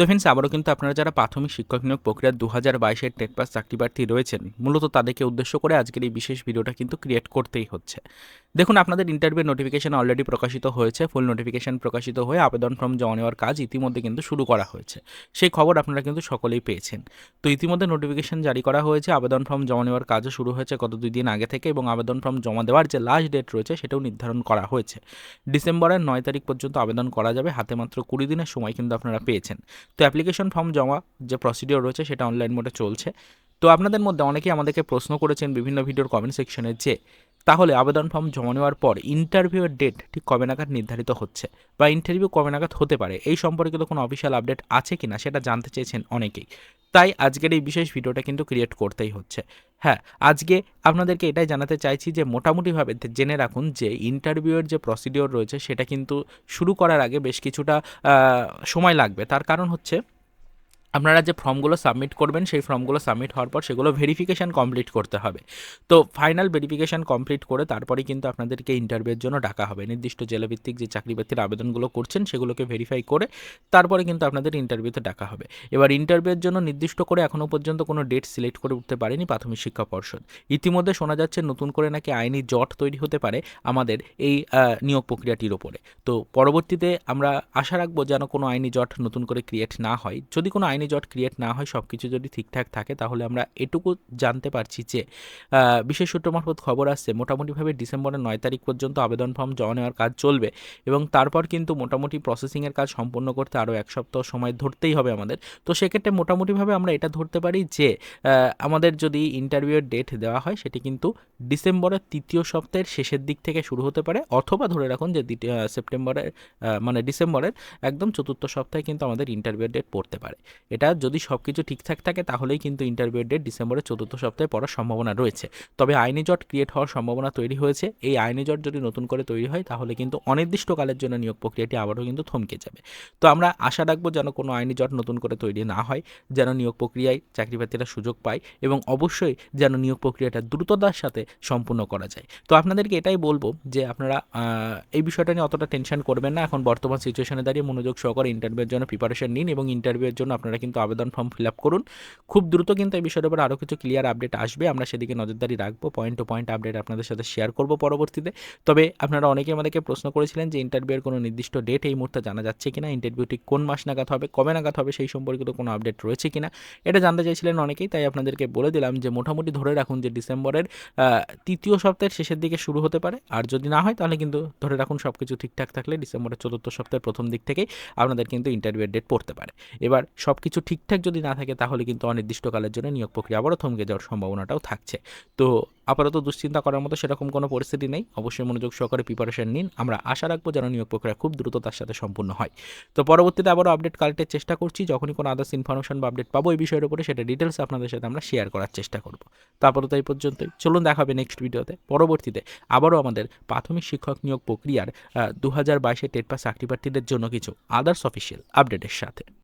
তো ফ্রেন্ডস আবারও কিন্তু আপনারা যারা প্রাথমিক শিক্ষক নিয়োগ প্রক্রিয়া দু হাজার বাইশের টেট পাস চাকরি প্রার্থী রয়েছেন, মূলত তাদেরকে উদ্দেশ্য করে আজকের এই বিশেষ ভিডিওটা কিন্তু ক্রিয়েট করতেই হচ্ছে। দেখুন, আপনাদের ইন্টারভিউ নোটিফিকেশন অলরেডি প্রকাশিত হয়েছে ফুল নোটিফিকেশন প্রকাশিত হয়ে আবেদন ফর্ম জমা নেওয়ার কাজ ইতিমধ্যে কিন্তু শুরু করা হয়েছে। সেই খবর আপনারা কিন্তু সকলেই পেয়েছেন। তো ইতিমধ্যে নোটিফিকেশন জারি করা হয়েছে, আবেদন ফর্ম জমা নেওয়ার কাজও শুরু হয়েছে গত দুই দিন আগে থেকে এবং আবেদন ফর্ম জমা দেওয়ার যে লাস্ট ডেট রয়েছে, সেটাও নির্ধারণ করা হয়েছে। ডিসেম্বরের নয় তারিখ পর্যন্ত আবেদন করা যাবে, হাতে মাত্র কুড়ি দিনের সময় কিন্তু আপনারা পেয়েছেন। তো অ্যাপ্লিকেশন ফর্ম জমা যে প্রসিডিওর রয়েছে সেটা অনলাইন মোডে চলছে। তো আপনাদের মধ্যে অনেকেই আমাদেরকে প্রশ্ন করেছেন বিভিন্ন ভিডিওর কমেন্ট সেকশনে যে, তাহলে আবেদন ফর্ম জমা নেওয়ার পর ইন্টারভিউয়ের ডেট ঠিক কবে নাগাদ নির্ধারিত হচ্ছে? বা ইন্টারভিউ কবে নাগাদ হতে পারে? এই সম্পর্কিত কোনো অফিসিয়াল আপডেট আছে কি না সেটা জানতে চেয়েছেন অনেকেই। তাই আজকের এই বিশেষ ভিডিওটা কিন্তু ক্রিয়েট করতেই হচ্ছে। হ্যাঁ আজকে আপনাদেরকে এটাই জানাতে চাইছি যে মোটামুটিভাবে জেনে রাখুন যে ইন্টারভিউয়ের যে প্রসিডিওর রয়েছে সেটা কিন্তু শুরু করার আগে বেশ কিছুটা সময় লাগবে। তার কারণ হচ্ছে আপনারা যে ফর্মগুলো সাবমিট করবেন, সেই ফর্মগুলো সাবমিট হওয়ার পর সেগুলো ভেরিফিকেশান কমপ্লিট করতে হবে। তো ফাইনাল ভেরিফিকেশান কমপ্লিট করে তারপরে কিন্তু আপনাদেরকে ইন্টারভিউয়ের জন্য ডাকা হবে। নির্দিষ্ট জেলাভিত্তিক যে চাকরি প্রার্থীর আবেদনগুলো করছেন, সেগুলোকে ভেরিফাই করে তারপরে কিন্তু আপনাদের ইন্টারভিউতে ডাকা হবে। এবার ইন্টারভিউয়ের জন্য নির্দিষ্ট করে এখনও পর্যন্ত কোনো ডেট সিলেক্ট করে উঠতে পারেনি প্রাথমিক শিক্ষা পর্ষদ। ইতিমধ্যে শোনা যাচ্ছে নতুন করে নাকি আইনি জট তৈরি হতে পারে আমাদের এই নিয়োগ প্রক্রিয়াটির ওপরে। তো পরবর্তীতে আমরা আশা রাখব যেন কোনো আইনি জট নতুন করে ক্রিয়েট না হয়। যদি কোনো আইনি জট ক্রিয়েট না হয় সব কিছু যদি ঠিকঠাক থাকে, তাহলে আমরা এটুকু জানতে পারছি যে বিশেষ সূত্র মারফত খবর আসছে, মোটামুটিভাবে ডিসেম্বরের নয় তারিখ পর্যন্ত আবেদন ফর্ম জমা নেওয়ার কাজ চলবে এবং তারপর কিন্তু মোটামুটি প্রসেসিংয়ের কাজ সম্পূর্ণ করতে আরও এক সপ্তাহ সময় ধরতেই হবে আমাদের। তো সেক্ষেত্রে মোটামুটিভাবে আমরা এটা ধরতে পারি যে আমাদের যদি ইন্টারভিউয়ের ডেট দেওয়া হয়, সেটি কিন্তু ডিসেম্বরের তৃতীয় সপ্তাহের শেষের দিক থেকে শুরু হতে পারে। অথবা ধরে রাখুন যে সেপ্টেম্বরের মানে ডিসেম্বরের একদম চতুর্থ সপ্তাহে কিন্তু আমাদের ইন্টারভিউয়ের ডেট পড়তে পারে। এটা যদি সব কিছু ঠিকঠাক থাকে, তাহলেই কিন্তু ইন্টারভিউয়ের ডেট ডিসেম্বরের চতুর্থ সপ্তাহে পড়ার সম্ভাবনা রয়েছে। তবে আইনি জট ক্রিয়েট হওয়ার সম্ভাবনা তৈরি হয়েছে। এই আইনি জট যদি নতুন করে তৈরি হয়, তাহলে কিন্তু অনির্দিষ্টকালের জন্য নিয়োগ প্রক্রিয়াটি আবারও কিন্তু থমকে যাবে। তো আমরা আশা রাখব যেন কোনো আইনি জট নতুন করে তৈরি না হয়, যেন নিয়োগ প্রক্রিয়ায় চাকরি প্রার্থীরা সুযোগ পায় এবং অবশ্যই যেন নিয়োগ প্রক্রিয়াটা দ্রুততার সাথে সম্পূর্ণ করা যায়। তো আপনাদেরকে এটাই বলব যে আপনারা এই বিষয়টা নিয়ে অতটা টেনশন করবেন না। এখন বর্তমান সিচুয়েশনে দাঁড়িয়ে মনোযোগ সহকারে ইন্টারভিউয়ের জন্য প্রিপারেশন নিন এবং ইন্টারভিউয়ের জন্য আপনারা কিন্তু আবেদন ফর্ম ফিল আপ করুন। খুব দ্রুত কিন্তু এই বিষয়ের উপর আরও কিছু ক্লিয়ার আপডেট আসবে। আমরা সেদিকে নজরদারি রাখব পয়েন্ট টু পয়েন্ট আপডেট আপনাদের সাথে শেয়ার করব পরবর্তীতে। তবে আপনারা অনেকে আমাদেরকে প্রশ্ন করেছিলেন যে ইন্টারভিউয়ের কোনো নির্দিষ্ট ডেট এই মুহূর্তে জানা যাচ্ছে কিনা ইন্টারভিউটি কোন মাস নাগাদ হবে, কবে নাগাদ হবে, সেই সম্পর্কিত কোনো আপডেট রয়েছে কিনা, এটা জানতে চাইছিলেন অনেকেই, তাই আপনাদেরকে বলে দিলাম যে মোটামুটি ধরে রাখুন যে ডিসেম্বরের তৃতীয় সপ্তাহের শেষের দিকে শুরু হতে পারে। আর যদি না হয়, তাহলে কিন্তু ধরে রাখুন সব কিছু ঠিকঠাক থাকলে ডিসেম্বরের চতুর্থ সপ্তাহের প্রথম দিক থেকেই আপনাদের কিন্তু ইন্টারভিউয়ের ডেট পড়তে পারে। এবার সব কিছু ঠিকঠাক যদি না থাকে, তাহলে কিন্তু অনির্দিষ্টকালের জন্য নিয়োগ প্রক্রিয়া আবারও থমকে যাওয়ার সম্ভাবনাটাও থাকছে। তো আপাতত দুশ্চিন্তা করার মতো সেরকম কোনো পরিস্থিতি নেই। অবশ্যই মনোযোগ সহকারে প্রিপারেশন নিন। আমরা আশা রাখব যেন নিয়োগ প্রক্রিয়া খুব দ্রুততার সাথে সম্পূর্ণ হয়। তো পরবর্তীতে আবারও আপডেট কালেক্টের চেষ্টা করছি। যখনই কোনো আদার্স ইনফরমেশন বা আপডেট পাবো এই বিষয়ের উপরে সেটা ডিটেলস আপনাদের সাথে আমরা শেয়ার করার চেষ্টা করব। তো আপাতত এই পর্যন্তই। চলুন দেখা হবে নেক্সট ভিডিওতে পরবর্তীতে আবারও আমাদের প্রাথমিক শিক্ষক নিয়োগ প্রক্রিয়ার দু হাজার বাইশে টেট পাস চাকরি প্রার্থীদের জন্য কিছু আদার্স অফিসিয়াল আপডেটের সাথে।